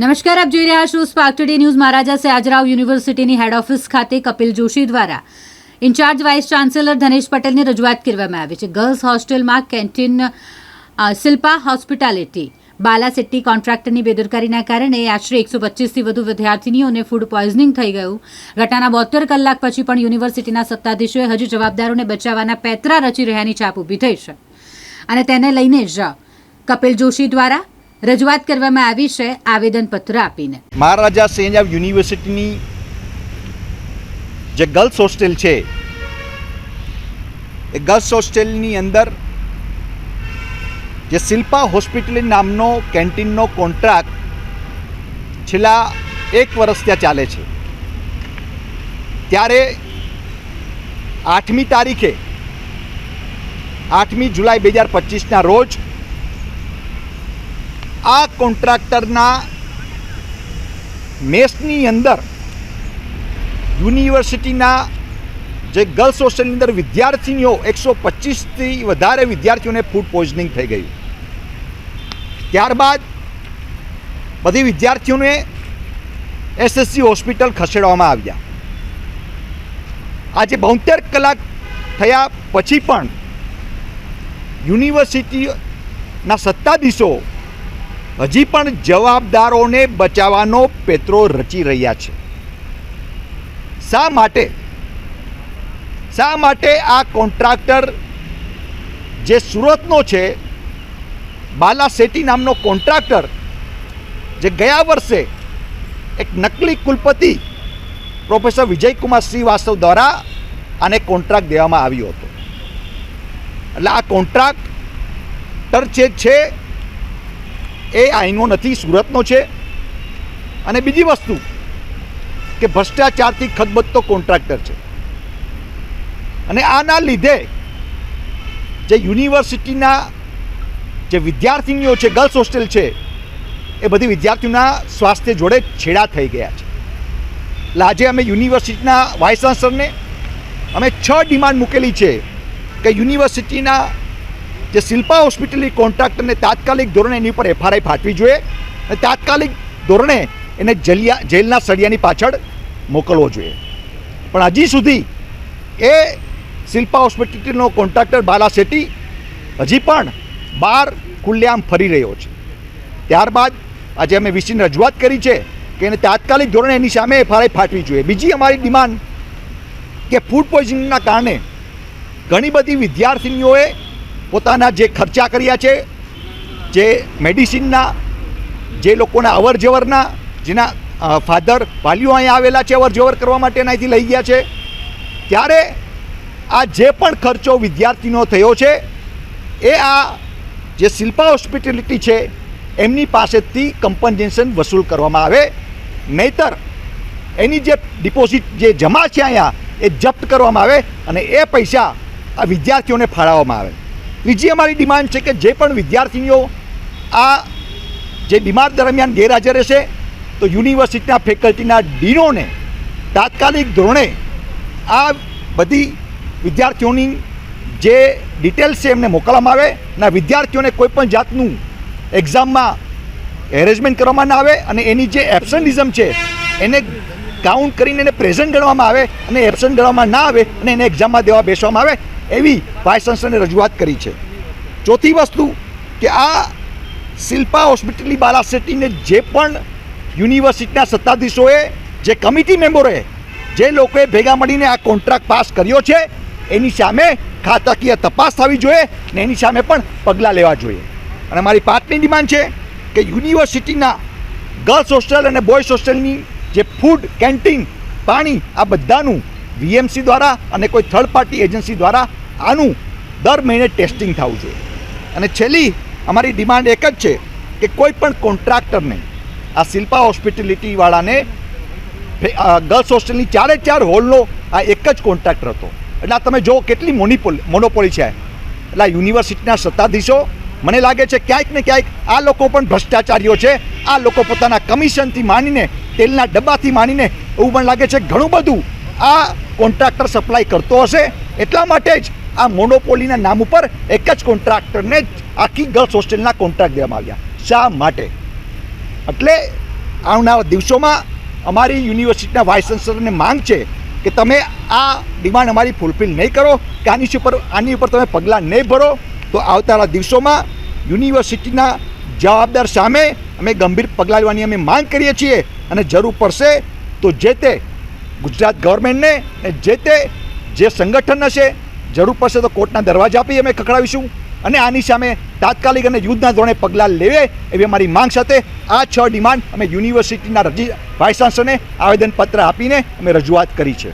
નમસ્કાર, આપ જોઈ રહ્યા છો spark today news Maharaja Sayajirao યુનિવર્સિટીની હેડ ઓફિસ ખાતે કપિલ જોશી દ્વારા. ઇન્ચાર્જ વાઇસ ચાન્સેલર ધનેશ પટેલની રજૂઆત કરવામાં આવી છે. ગર્લ્સ હોસ્ટેલમાં canteen Shilpa hospitality. Bala city કોન્ટ્રાક્ટરની બેદરકારીના કારણે આશરે એકસો પચીસથી વધુ વિદ્યાર્થીનીઓને ફૂડ પોઈઝનિંગ થઈ ગયું. ઘટનાના બોતેર કલાક પછી પણ યુનિવર્સિટીના સત્તાધીશોએ હજુ જવાબદારોને બચાવવાના પેતરા રચી રહ્યાની છાપ ઊભી થઈ છે. અને તેને લઈને જ કપિલ જોશી દ્વારા રજૂઆત કરવામાં આવી છે આવેદનપત્ર આપીને. મહારાજા સેંજાવ યુનિવર્સિટીની જે ગર્લ્સ હોસ્ટેલ છે, એ ગર્લ્સ હોસ્ટેલની અંદર જે શિલ્પા હોસ્પિટલ નામનો કેન્ટીનનો કોન્ટ્રાક્ટ છેલ્લા એક વર્ષ ત્યાં ચાલે છે. ત્યારે આઠમી તારીખે, આઠમી જુલાઈ બે હજાર પચીસના રોજ આ કોન્ટ્રાક્ટરના મેસની અંદર યુનિવર્સિટીના જે ગર્લ્સ હોસ્ટેલની અંદર વિદ્યાર્થીનીઓ એકસો પચીસથી વધારે વિદ્યાર્થીઓને ફૂડ પોઈઝનિંગ થઈ ગયું. ત્યારબાદ બધી વિદ્યાર્થીઓને એસએસસી હોસ્પિટલ ખસેડવામાં આવ્યા. આજે બોતેર કલાક થયા પછી પણ યુનિવર્સિટીના સત્તાધીશો હજી પણ જવાબદારોને બચાવવાનો પેત્રો રચી રહ્યા છે. શા માટે? શા માટે આ કોન્ટ્રાક્ટર જે સુરતનો છે, બાલા શેટ્ટી નામનો કોન્ટ્રાક્ટર, જે ગયા વર્ષે એક નકલી કુલપતિ પ્રોફેસર વિજયકુમાર શ્રીવાસ્તવ દ્વારા આને કોન્ટ્રાક્ટ દેવામાં આવ્યો હતો. એટલે આ કોન્ટ્રાક્ટર જે છે એ અહીંનો નથી, સુરતનો છે. અને બીજી વસ્તુ કે ભ્રષ્ટાચારથી ખદબદતો કોન્ટ્રાક્ટર છે. અને આના લીધે જે યુનિવર્સિટીના જે વિદ્યાર્થીનીઓ છે, ગર્લ્સ હોસ્ટેલ છે, એ બધી વિદ્યાર્થીઓના સ્વાસ્થ્ય જોડે છેડા થઈ ગયા છે. એટલે આજે અમે યુનિવર્સિટીના વાઇસ ચાન્સલરને અમે છ ડિમાન્ડ મૂકેલી છે કે યુનિવર્સિટીના જે શિલ્પા હોસ્પિટલની કોન્ટ્રાક્ટરને તાત્કાલિક ધોરણે એની ઉપર એફઆરઆઈ ફાટવી જોઈએ અને તાત્કાલિક ધોરણે એને જલિયા જેલના સળિયાની પાછળ મોકલવો જોઈએ. પણ હજી સુધી એ શિલ્પા હોસ્પિટલનો કોન્ટ્રાક્ટર બાલા શેટ્ટી હજી પણ બહાર ખુલ્લેઆમ ફરી રહ્યો છે. ત્યારબાદ આજે અમે વીસીને રજૂઆત કરી છે કે એને તાત્કાલિક ધોરણે એની સામે એફઆરઆઈ ફાટવી જોઈએ. બીજી અમારી ડિમાન્ડ કે ફૂડ પોઈઝનિંગના કારણે ઘણી બધી વિદ્યાર્થીનીઓએ પોતાના જે ખર્ચા કર્યા છે, જે મેડિસિનના, જે લોકોના અવર જવરના જેના ફાધર વાલીઓ અહીંયા આવેલા છે અવર જવર કરવા માટે અહીંથી લઈ ગયા છે, ત્યારે આ જે પણ ખર્ચો વિદ્યાર્થીનો થયો છે, એ આ જે શિલ્પા હોસ્પિટેલિટી છે, એમની પાસેથી કમ્પન્સેશન વસૂલ કરવામાં આવે. નહીતર, એની જે ડિપોઝિટ જે જમા છે અહીંયા, એ જપ્ત કરવામાં આવે અને એ પૈસા આ વિદ્યાર્થીઓને ફાળવવામાં આવે. ત્રીજી અમારી ડિમાન્ડ છે કે જે પણ વિદ્યાર્થીઓ આ જે બીમાર દરમિયાન ગેરહાજર રહેશે, તો યુનિવર્સિટીના ફેકલ્ટીના ડીનોને તાત્કાલિક ધોરણે આ બધી વિદ્યાર્થીઓની જે ડિટેલ્સ છે એમને મોકલવામાં આવે અને વિદ્યાર્થીઓને કોઈ પણ જાતનું એક્ઝામમાં એરેન્જમેન્ટ કરવામાં ના આવે અને એની જે એબસન્ટિઝમ છે એને કાઉન્ટ કરીને એને પ્રેઝન્ટ ગણવામાં આવે અને એબસન્ટ ગણવામાં ના આવે અને એને એક્ઝામમાં દેવા બેસવામાં આવે એવી વાઇસ ચાન્સલરને રજૂઆત કરી છે. ચોથી વસ્તુ કે આ શિલ્પા હોસ્પિટલની બાલા જે પણ યુનિવર્સિટીના સત્તાધીશોએ, જે કમિટી મેમ્બરોએ, જે લોકોએ ભેગા મળીને આ કોન્ટ્રાક્ટ પાસ કર્યો છે, એની સામે ખાતાકીય તપાસ થવી જોઈએ ને એની સામે પણ પગલાં લેવા જોઈએ. અને મારી પાંચમી ડિમાન્ડ છે કે યુનિવર્સિટીના ગર્લ્સ હોસ્ટેલ અને બોયઝ હોસ્ટેલની જે ફૂડ કેન્ટીન, પાણી આ બધાનું વીએમસી દ્વારા અને કોઈ થર્ડ પાર્ટી એજન્સી દ્વારા આનું દર મહિને ટેસ્ટિંગ થવું જોઈએ. અને છેલ્લી અમારી ડિમાન્ડ એક જ છે કે કોઈ પણ કોન્ટ્રાક્ટરને આ શિલ્પા હોસ્પિટેલિટીવાળાને ગર્લ્સ હોસ્ટેલની ચારે ચાર હોલનો આ એક જ કોન્ટ્રાક્ટર હતો. એટલે આ તમે જો કેટલી મોનીપોલ મોનોપોલી છે એટલે આ યુનિવર્સિટીના સત્તાધીશો, મને લાગે છે ક્યાંક ને ક્યાંક આ લોકો પણ ભ્રષ્ટાચારીઓ છે. આ લોકો પોતાના કમિશનથી માનીને તેલના ડબ્બાથી માનીને એવું પણ લાગે છે ઘણું બધું આ કોન્ટ્રાક્ટર સપ્લાય કરતો હશે. એટલા માટે જ આ મોનોપોલીના નામ ઉપર એક જ કોન્ટ્રાક્ટરને આખી ગર્લ્સ હોસ્ટેલના કોન્ટ્રાક્ટ દેવામાં આવ્યા. શા માટે? એટલે આવનારા દિવસોમાં અમારી યુનિવર્સિટીના વાઇસ ચાન્સલરને માંગ છે કે તમે આ ડિમાન્ડ અમારી ફૂલફિલ નહીં કરો, કે આની ઉપર આની ઉપર તમે પગલાં નહીં ભરો, તો આવતા દિવસોમાં યુનિવર્સિટીના જવાબદાર સામે અમે ગંભીર પગલાં લેવાની અમે માંગ કરીએ છીએ અને જરૂર પડશે તો જે તે ગુજરાત ગવર્મેન્ટને જે તે જે સંગઠન હશે જરૂર પડશે તો કોર્ટના દરવાજા આપી અમે ખખડાવીશું. અને આની સામે તાત્કાલિક અને યુદ્ધના ધોરણે પગલાં લેવે એવી અમારી માંગ સાથે આ છ ડિમાન્ડ અમે યુનિવર્સિટીના રજી વાઇસ ચાન્સલરને આવેદનપત્ર આપીને અમે રજૂઆત કરી છે.